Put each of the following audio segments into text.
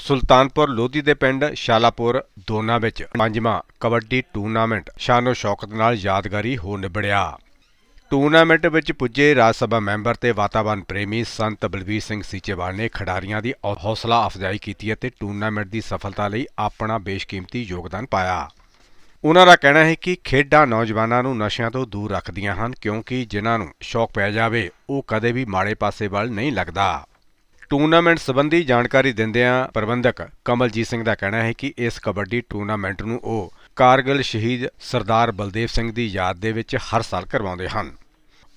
ਸੁਲਤਾਨਪੁਰ ਲੋਧੀ ਦੇ ਪਿੰਡ ਸ਼ਾਲਾਪੁਰ ਦੋਨਾ ਵਿੱਚ ਪੰਜਵਾਂ ਕਬੱਡੀ ਟੂਰਨਾਮੈਂਟ ਸ਼ਾਨੋ ਸ਼ੌਕਤ ਨਾਲ ਯਾਦਗਾਰੀ ਹੋ ਨਿਬੜਿਆ। ਟੂਰਨਾਮੈਂਟ ਵਿੱਚ ਪੁੱਜੇ ਰਾਜ ਸਭਾ ਮੈਂਬਰ ਤੇ ਵਾਤਾਵਰਣ ਪ੍ਰੇਮੀ ਸੰਤ ਬਲਵੀਰ ਸਿੰਘ ਸੀਚੇਵਾਲ ਨੇ ਖਿਡਾਰੀਆਂ ਦੀ ਹੌਸਲਾ ਅਫਜ਼ਾਈ ਕੀਤੀ ਅਤੇ ਟੂਰਨਾਮੈਂਟ ਦੀ ਸਫਲਤਾ ਲਈ ਆਪਣਾ ਬੇਸ਼ਕੀਮਤੀ ਯੋਗਦਾਨ ਪਾਇਆ। ਉਹਨਾਂ ਦਾ ਕਹਿਣਾ ਹੈ ਕਿ ਖੇਡਾਂ ਨੌਜਵਾਨਾਂ ਨੂੰ ਨਸ਼ਿਆਂ ਤੋਂ ਦੂਰ ਰੱਖਦੀਆਂ ਹਨ ਕਿਉਂਕਿ ਜਿਨ੍ਹਾਂ ਨੂੰ ਸ਼ੌਕ ਪੈ ਜਾਵੇ, ਉਹ ਕਦੇ ਵੀ ਮਾੜੇ ਪਾਸੇ ਵੱਲ ਨਹੀਂ ਲੱਗਦਾ। ਟੂਰਨਾਮੈਂਟ ਸੰਬੰਧੀ ਜਾਣਕਾਰੀ ਦਿੰਦਿਆਂ ਪ੍ਰਬੰਧਕ ਕਮਲਜੀਤ ਸਿੰਘ ਦਾ ਕਹਿਣਾ ਹੈ ਕਿ ਇਸ ਕਬੱਡੀ ਟੂਰਨਾਮੈਂਟ ਨੂੰ ਉਹ ਕਾਰਗਿਲ ਸ਼ਹੀਦ ਸਰਦਾਰ ਬਲਦੇਵ ਸਿੰਘ ਦੀ ਯਾਦ ਦੇ ਵਿੱਚ ਹਰ ਸਾਲ ਕਰਵਾਉਂਦੇ ਹਨ।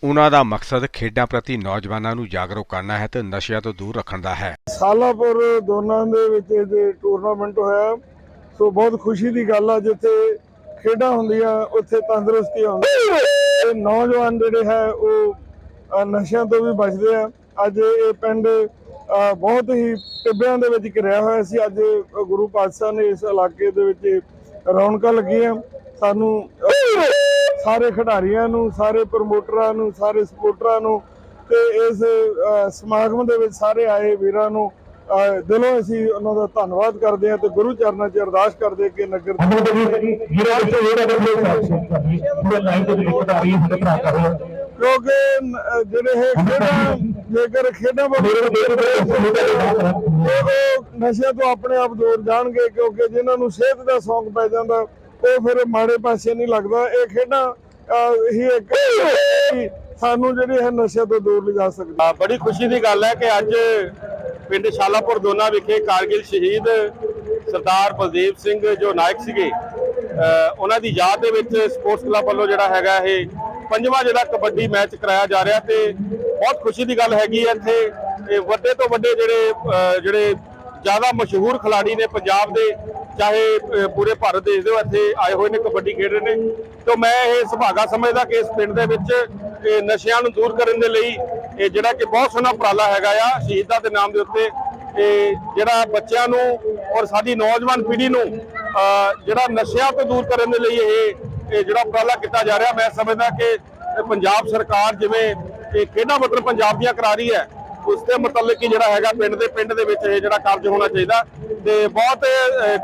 ਉਹਨਾਂ ਦਾ ਮਕਸਦ ਖੇਡਾਂ ਪ੍ਰਤੀ ਨੌਜਵਾਨਾਂ ਨੂੰ ਜਾਗਰੂਕ ਕਰਨਾ ਹੈ ਤੇ ਨਸ਼ਿਆਂ ਤੋਂ ਦੂਰ ਰੱਖਣ ਦਾ ਹੈ। ਸਾਲਾਪੁਰ ਦੋਨਾਂ ਦੇ ਵਿੱਚ ਇਹ ਟੂਰਨਾਮੈਂਟ ਹੋਇਆ, ਸੋ ਬਹੁਤ ਖੁਸ਼ੀ ਦੀ ਗੱਲ ਆ, ਜਿੱਥੇ ਖੇਡਾਂ ਹੁੰਦੀਆਂ, ਉੱਥੇ ਤੰਦਰੁਸਤੀ ਆਉਂਦੀ ਹੈ। ਤੇ ਨੌਜਵਾਨ ਜਿਹੜੇ ਹੈ, ਉਹ ਨਸ਼ਿਆਂ ਤੋਂ ਵੀ ਬਚਦੇ ਆ। ਅੱਜ ਇਹ ਪਿੰਡ ਬਹੁਤ ਹੀ ਟਿੱਬਿਆਂ ਦੇ ਵਿੱਚ ਘਿਰਿਆ ਹੋਇਆ ਸੀ। ਅੱਜ ਗੁਰੂ ਪਾਤਸ਼ਾਹ ਨੇ ਇਸ ਇਲਾਕੇ ਦੇ ਵਿੱਚ ਰੌਣਕਾਂ ਲੱਗੀਆਂ। ਸਾਨੂੰ ਸਾਰੇ ਖਿਡਾਰੀਆਂ ਨੂੰ ਸਾਰੇ ਪ੍ਰਮੋਟਰਾਂ ਨੂੰ ਸਾਰੇ ਸਪੋਰਟਰਾਂ ਨੂੰ ਤੇ ਇਸ ਸਮਾਗਮ ਦੇ ਵਿੱਚ ਸਾਰੇ ਆਏ ਵੀਰਾਂ ਨੂੰ ਦਿਲੋਂ ਅਸੀਂ ਉਹਨਾਂ ਦਾ ਧੰਨਵਾਦ ਕਰਦੇ ਹਾਂ ਤੇ ਗੁਰੂ ਚਰਨਾਂ 'ਚ ਅਰਦਾਸ ਕਰਦੇ ਕਿ ਨਗਰ ਕਿਉਂਕਿ ਜਿਹੜੇ ਇਹ ਖੇਡਾਂ ਜੇਕਰ ਖੇਡਾਂ ਉਹ ਨਸ਼ਿਆਂ ਤੋਂ ਆਪਣੇ ਆਪ ਦੂਰ ਜਾਣਗੇ ਕਿਉਂਕਿ ਜਿਨ੍ਹਾਂ ਨੂੰ ਸਿਹਤ ਦਾ ਸ਼ੌਂਕ ਪੈ ਜਾਂਦਾ ਉਹ ਫਿਰ ਮਾੜੇ ਪਾਸੇ ਨਹੀਂ ਲੱਗਦਾ। ਇਹ ਖੇਡਾਂ ਹੀ ਇੱਕ ਸਾਨੂੰ ਜਿਹੜੇ ਹੈ ਨਸ਼ਿਆਂ ਤੋਂ ਦੂਰ ਲਿਜਾ ਸਕਦਾ। ਬੜੀ ਖੁਸ਼ੀ ਦੀ ਗੱਲ ਹੈ ਕਿ ਅੱਜ ਪਿੰਡ ਸ਼ਾਲਾਪੁਰ ਦੋਨਾ ਵਿਖੇ ਕਾਰਗਿਲ ਸ਼ਹੀਦ ਸਰਦਾਰ ਬਲਦੇਵ ਸਿੰਘ ਜੋ ਨਾਇਕ ਸੀਗੇ ਉਹਨਾਂ ਦੀ ਯਾਦ ਦੇ ਵਿੱਚ ਸਪੋਰਟਸ ਕਲੱਬ ਵੱਲੋਂ ਜਿਹੜਾ ਹੈਗਾ ਇਹ ਪੰਜਵਾਂ ਜਿਹੜਾ ਕਬੱਡੀ ਮੈਚ ਕਰਾਇਆ ਜਾ ਰਿਹਾ ਤੇ ਬਹੁਤ ਖੁਸ਼ੀ ਦੀ ਗੱਲ ਹੈਗੀ ਹੈ ਇੱਥੇ। ਵੱਡੇ ਤੋਂ ਵੱਡੇ ਜਿਹੜੇ ਜਿਹੜੇ ਜ਼ਿਆਦਾ ਮਸ਼ਹੂਰ ਖਿਡਾਰੀ ਨੇ ਪੰਜਾਬ ਦੇ, ਚਾਹੇ ਪੂਰੇ ਭਾਰਤ ਦੇਸ਼ ਦੇ ਇੱਥੇ ਆਏ ਹੋਏ ਨੇ, ਕਬੱਡੀ ਖੇਡ ਰਹੇ ਨੇ। ਤੇ ਮੈਂ ਇਹ ਸੁਭਾਗਾ ਸਮਝਦਾ ਕਿ ਇਸ ਪਿੰਡ ਦੇ ਵਿੱਚ ਇਹ ਨਸ਼ਿਆਂ ਨੂੰ ਦੂਰ ਕਰਨ ਦੇ ਲਈ ਇਹ ਜਿਹੜਾ ਕਿ ਬਹੁਤ ਸੋਹਣਾ ਉਪਰਾਲਾ ਹੈਗਾ ਆ, ਸ਼ਹੀਦਾਂ ਦੇ ਨਾਮ ਦੇ ਉੱਤੇ। ਇਹ ਜਿਹੜਾ ਬੱਚਿਆਂ ਨੂੰ ਔਰ ਸਾਡੀ ਨੌਜਵਾਨ ਪੀੜ੍ਹੀ ਨੂੰ ਜਿਹੜਾ ਨਸ਼ਿਆਂ ਤੋਂ ਦੂਰ ਕਰਨ ਦੇ ਲਈ ਇਹ ਜਿਹੜਾ ਉਪਰਾਲਾ ਕੀਤਾ ਜਾ ਰਿਹਾ, ਮੈਂ ਸਮਝਦਾ ਕਿ ਪੰਜਾਬ ਸਰਕਾਰ ਜਿਵੇਂ ਇਹ ਖੇਡਾਂ ਮਤਲਬ ਪੰਜਾਬ ਦੀਆਂ ਕਰਾ ਰਹੀ ਹੈ, ਉਸ ਦੇ ਮੁਤਲਕ ਹੀ ਜਿਹੜਾ ਹੈਗਾ ਪਿੰਡ ਦੇ ਪਿੰਡ ਦੇ ਵਿੱਚ ਇਹ ਜਿਹੜਾ ਕਾਰਜ ਹੋਣਾ ਚਾਹੀਦਾ। ਤੇ ਬਹੁਤ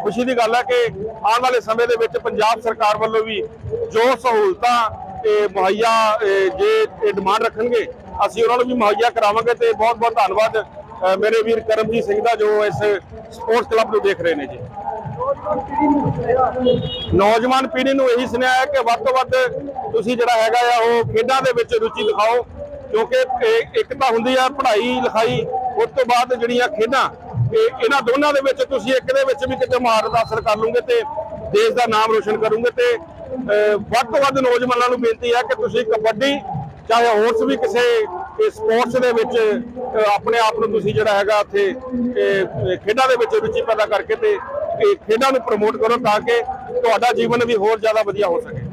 ਖੁਸ਼ੀ ਦੀ ਗੱਲ ਹੈ ਕਿ ਆਉਣ ਵਾਲੇ ਸਮੇਂ ਦੇ ਵਿੱਚ ਪੰਜਾਬ ਸਰਕਾਰ ਵੱਲੋਂ ਵੀ ਜੋ ਸਹੂਲਤਾਂ ਇਹ ਮੁਹੱਈਆ ਜੇ ਇਹ ਡਿਮਾਂਡ ਰੱਖਣਗੇ, ਅਸੀਂ ਉਹਨਾਂ ਨੂੰ ਵੀ ਮੁਹੱਈਆ ਕਰਾਵਾਂਗੇ ਤੇ ਬਹੁਤ ਬਹੁਤ ਧੰਨਵਾਦ ਮੇਰੇ ਵੀਰ ਕਰਮਜੀਤ ਸਿੰਘ ਦਾ ਜੋ ਇਸ ਸਪੋਰਟਸ ਕਲੱਬ ਨੂੰ ਦੇਖ ਰਹੇ ਨੇ ਜੀ। ਨੌਜਵਾਨ ਪੀੜ੍ਹੀ ਨੂੰ ਇਹੀ ਸੁਨੇਹਾ ਹੈ ਕਿ ਵੱਧ ਤੋਂ ਵੱਧ ਤੁਸੀਂ ਜਿਹੜਾ ਹੈਗਾ ਆ ਉਹ ਖੇਡਾਂ ਦੇ ਵਿੱਚ ਰੁਚੀ ਦਿਖਾਓ ਕਿਉਂਕਿ ਇੱਕ ਤਾਂ ਹੁੰਦੀ ਆ ਪੜ੍ਹਾਈ, ਲਿਖਾਈ, ਉਸ ਤੋਂ ਬਾਅਦ ਜਿਹੜੀਆਂ ਖੇਡਾਂ, ਇਹ ਇਹਨਾਂ ਦੋਨਾਂ ਦੇ ਵਿੱਚ ਤੁਸੀਂ ਇੱਕ ਦੇ ਵਿੱਚ ਵੀ ਕਿਤੇ ਮਹਾਰਤ ਹਾਸਲ ਕਰ ਲਓਗੇ ਤੇ ਦੇਸ਼ ਦਾ ਨਾਮ ਰੋਸ਼ਨ ਕਰੋਗੇ ਤੇ ਵੱਧ ਤੋਂ ਵੱਧ ਨੌਜਵਾਨਾਂ ਨੂੰ ਬੇਨਤੀ ਹੈ ਕਿ ਤੁਸੀਂ ਕਬੱਡੀ ਚਾਹੇ ਹੋਰ ਵੀ ਕਿਸੇ ਸਪੋਰਟਸ ਦੇ ਵਿੱਚ ਆਪਣੇ ਆਪ ਨੂੰ ਤੁਸੀਂ ਜਿਹੜਾ ਹੈਗਾ ਇੱਥੇ ਖੇਡਾਂ ਦੇ ਵਿੱਚ ਰੁਚੀ ਪੈਦਾ ਕਰਕੇ ਤੇ ਇਹ ਖੇਡਾਂ ਨੂੰ ਪ੍ਰਮੋਟ ਕਰੋ ਤਾਂ ਕਿ ਤੁਹਾਡਾ ਜੀਵਨ ਵੀ ਹੋਰ ਜ਼ਿਆਦਾ ਵਧੀਆ ਹੋ ਸਕੇ।